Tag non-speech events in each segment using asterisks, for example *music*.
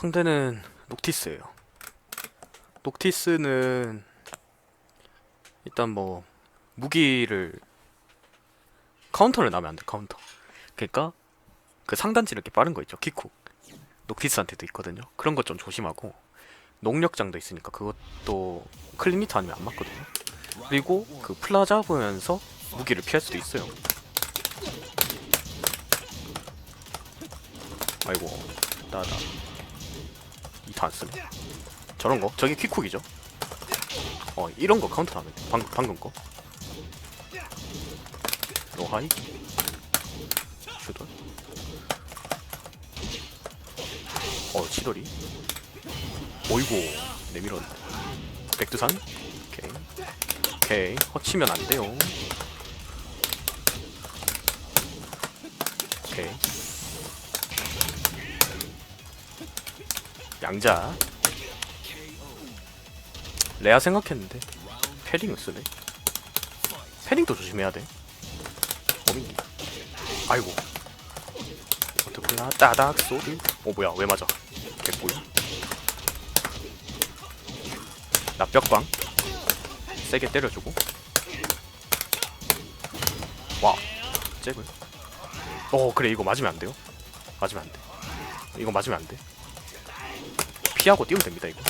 상대는 녹티스예요. 녹티스는 일단 뭐 무기를 카운터를 나면 안 돼. 카운터. 그러니까 그 상단지 이렇게 빠른 거 있죠. 키쿡. 녹티스한테도 있거든요. 그런 것 좀 조심하고 녹력장도 있으니까 그것도 클리니트 아니면 안 맞거든요. 그리고 그 플라자 보면서 무기를 피할 수도 있어요. 아이고 나다 이타 안 쓰네. 저런 거 저게 퀵쿡이죠. 어 이런 거 카운터 하면 돼. 방금 방금 거. 로하이 슈돌. 어 치돌이. 오이고 내밀었네. 백두산. 오케이. 오케이 허치면 안 돼요. 오케이. 양자. 레아 생각했는데 패링을 쓰네. 패링도 조심해야 돼. 어민기. 아이고. 어떻구나 따닥 소리. 어 뭐야 왜 맞아? 개꿀. 납벽광. 세게 때려주고. 와. 잭을. 어 그래 이거 맞으면 안 돼요. 맞으면 안 돼. 이거 맞으면 안 돼. 피하고 뛰면 됩니다 이거.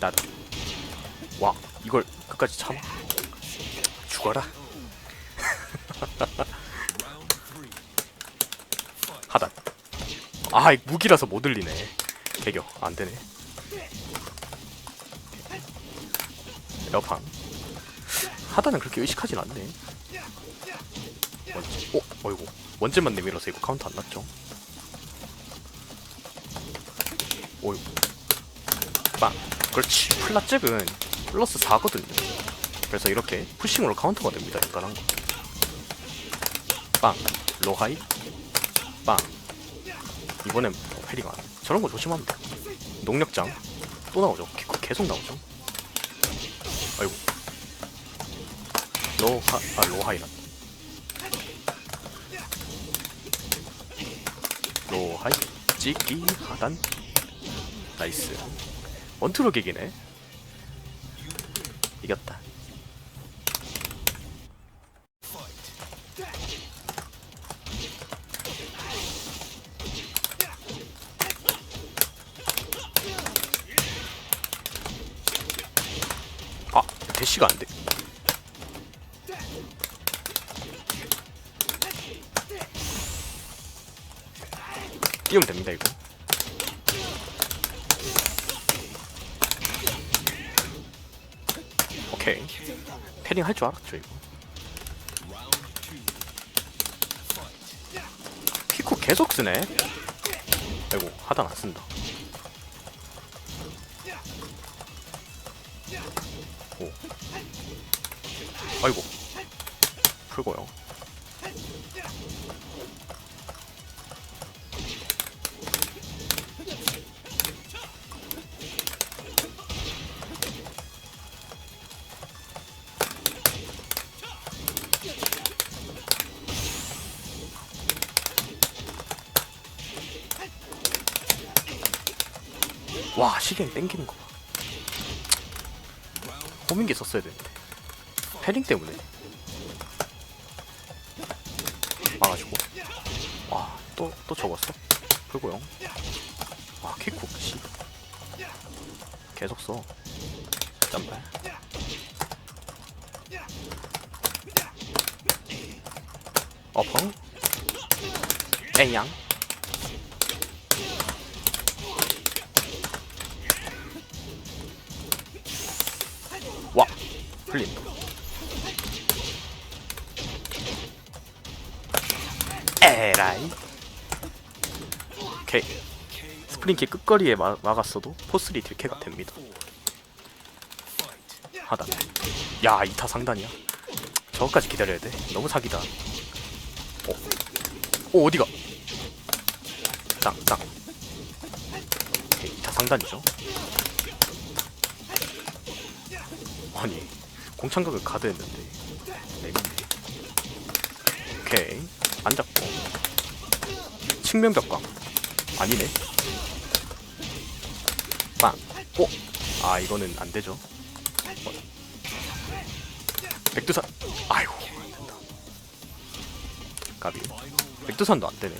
나. 와 이걸 끝까지 참아. 죽어라. *laughs* 하단. 아, 이 무기라서 못 흘리네. 개겨. 안 되네. 에어판. 하단은 그렇게 의식하진 않네. 어, 어이구. 원제만 내밀어서 이거 카운트 안 났죠? 어이구. 빵. 그렇지. 플랫잭은 플러스 4거든요. 그래서 이렇게 푸싱으로 카운터가 됩니다. 인간한 거. 빵. 로하이. 빵. 이번엔 안. 저런 거 돼. 농력장. 또 나오죠. 키코 계속 나오죠. 아이고. 로하, 아, 로하이란. 로하이. 찍기, 하단. 나이스. 원투로 기기네. 이겼다. 아, 대시가 안 돼. 띄우면 됩니다, 이거. 오케이. 패링 할 줄 알았죠, 이거. 키코 계속 쓰네. 아이고, 하단 안 쓴다. 오. 아이고. 풀고요. 와, 시계 땡기는 거 봐. 호민기 썼어야 되는데. 패링 때문에. 막아주고. 와, 또, 또 적었어? 풀고요. 와, 킥쿡, 씨. 계속 써. 짬발. 어펑. 에양. 풀린다. 에라이. 오케이. 스프링키 끝거리에 마, 막았어도 포스리 딜캐가 됩니다. 하단. 야, 2타 상단이야. 저거까지 기다려야 돼. 너무 사기다. 어. 오, 어디가? 오케이, 2타 상단이죠. 아니 공창각을 가드했는데. 내민네 오케이. 안 잡고. 측면 벽광. 아니네. 빵. 오! 아 이거는 안 되죠. 어. 백두산. 아이고 안 된다. 가비. 백두산도 안 되네.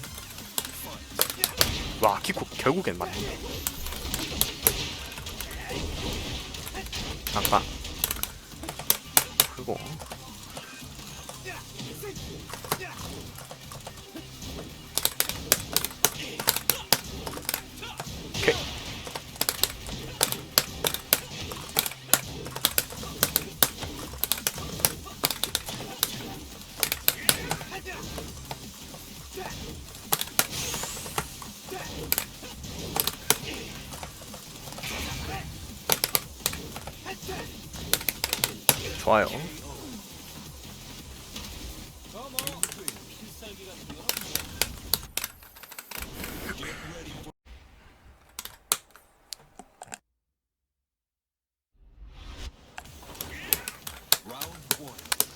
와 키코 결국엔 맞네. 빵빵 그리고 좋아요.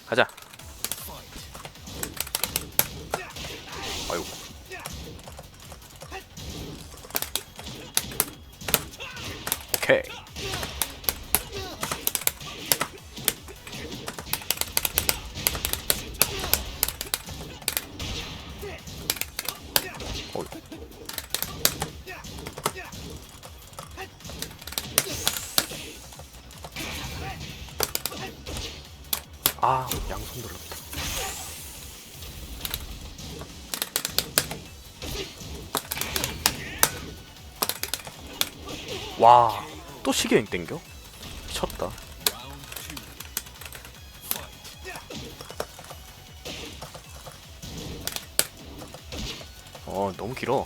가자. 아이고. 오케이. 어이. 아, 양손 눌렀다. 와, 또 시계행 땡겨? 미쳤다. 어, 너무 길어.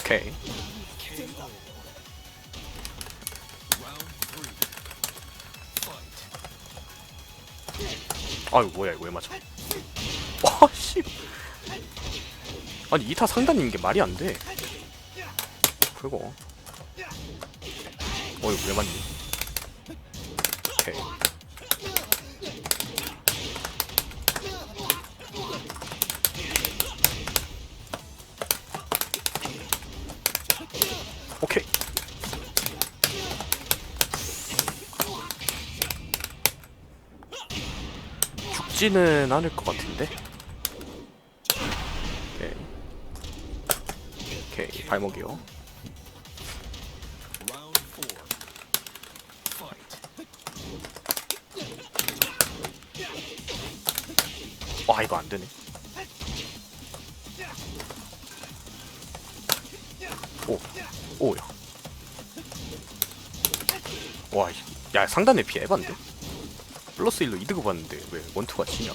오케이. 아유 뭐야 이거 왜 맞아? 와 씨. 아니 이타 상단인 게 말이 안 돼. 그리고 어 이거 왜 맞니? 오케이. 오케이. 죽지는 않을 것 같은데. 오케이. 오케이 발목이요. 와 이거 안 되네. 오, 오야. 와, 이- 야 상단에 피해 봤는데? 플러스 1로 이득을 봤는데 왜 원투가 치냐?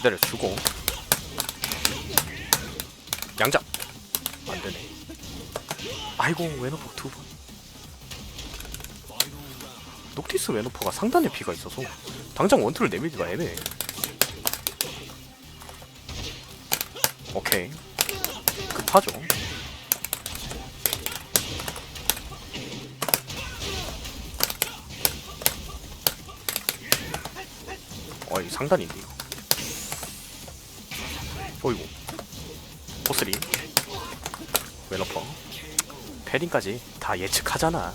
기다려 주고 양잡 안 되네. 아이고 웨너퍼 두 번. 녹티스 웨너퍼가 상단에 피가 있어서 당장 원투를 내밀기가 애매해. 오케이 급하죠. 어이 상단인데 이거. 어이구 포스리. 웨너퍼. 패딩까지 다 예측하잖아